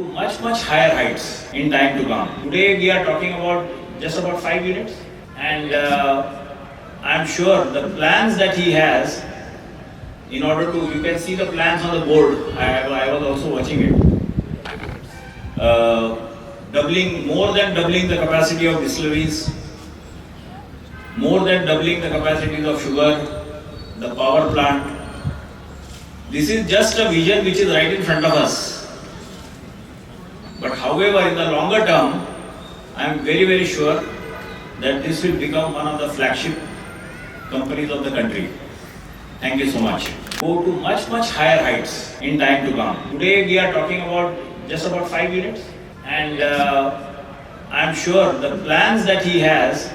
to much much higher heights in time to come. Today we are talking about just about five units, and uh, I'm sure the plans that he has, in order to you can see the plans on the board. I, I was also watching it. Uh, doubling more than doubling the capacity of distilleries, more than doubling the capacities of sugar, the power plant. This is just a vision which is right in front of us. However, in the longer term, I am very, very sure that this will become one of the flagship companies of the country. Thank you so much. Go to much, much higher heights in time to come. Today we are talking about just about five units, and uh, I am sure the plans that he has,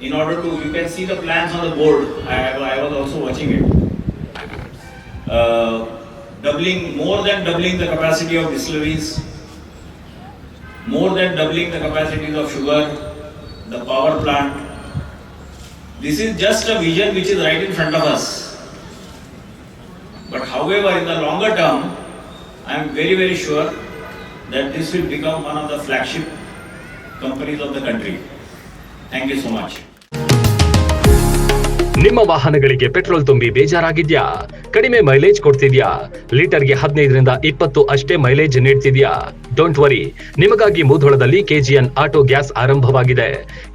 in order to, you can see the plans on the board. I, I was also watching it. Uh, doubling, more than doubling the capacity of distilleries, more than doubling the capacities of sugar, the power plant. This is just a vision which is right in front of us. But however, in the longer term, I am very, very sure that this will become one of the flagship companies of the country. Thank you so much. ನಿಮ್ಮ ವಾಹನಗಳಿಗೆ petrol ತುಂಬಿ ಬೇಜಾರಾಗಿದ್ಯಾ? ಕಡಿಮೆ mileage ಕೊಡ್ತಿದ್ಯಾ? ಲೀಟರ್ಗೆ ಹದಿನೈದರಿಂದ ಇಪ್ಪತ್ತು ಅಷ್ಟೇ mileage ನೀಡ್ತಿದ್ಯಾ? Don't worry ನಿಮಗಾಗಿ ಮೂಧೋಳದಲ್ಲಿ KGN auto gas ಆರಂಭವಾಗಿದೆ.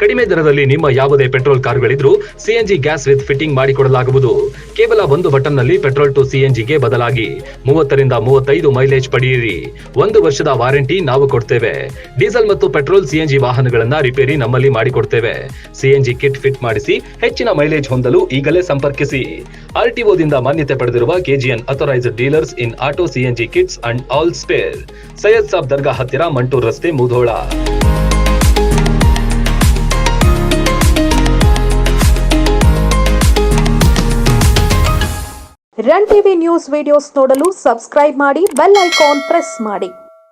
ಕಡಿಮೆ ದರದಲ್ಲಿ ನಿಮ್ಮ ಯಾವುದೇ ಪೆಟ್ರೋಲ್ ಕಾರುಗಳಿದ್ರೂ ಸಿಎನ್ಜಿ ಗ್ಯಾಸ್ ವಿತ್ ಫಿಟ್ಟಿಂಗ್ ಮಾಡಿಕೊಡಲಾಗುವುದು. ಕೇವಲ ಒಂದು ಬಟನ್ನಲ್ಲಿ ಪೆಟ್ರೋಲ್ ಟು ಸಿಎನ್ಜಿಗೆ ಬದಲಾಗಿ ಮೂವತ್ತರಿಂದ ಮೂವತ್ತೈದು ಮೈಲೇಜ್ ಪಡೆಯಿರಿ. ಒಂದು ವರ್ಷದ ವಾರಂಟಿ ನಾವು ಕೊಡ್ತೇವೆ. ಡೀಸೆಲ್ ಮತ್ತು ಪೆಟ್ರೋಲ್ ಸಿಎನ್ಜಿ ವಾಹನಗಳನ್ನ ರಿಪೇರಿ ನಮ್ಮಲ್ಲಿ ಮಾಡಿಕೊಡ್ತೇವೆ. ಸಿಎನ್ಜಿ ಕಿಟ್ ಫಿಟ್ ಮಾಡಿಸಿ ಹೆಚ್ಚಿನ ಮೈಲೇಜ್ ಹೊಂದಲು ಈಗಲೇ ಸಂಪರ್ಕಿಸಿ. ಆರ್ಟಿಒದಿಂದ ಮಾನ್ಯತೆ ಪಡೆದಿರುವ KGN authorised dealers in auto CNG kits and all spare Syed Sab ದರ್ಗಾ ಹತ್ತಿರ ಮಂಟೂರ್ ರಸ್ತೆ Mudhol. Run TV news videos ನೋಡಲು ಸಬ್ಸ್ಕ್ರೈಬ್ ಮಾಡಿ, ಬೆಲ್ ಐಕಾನ್ ಪ್ರೆಸ್ ಮಾಡಿ.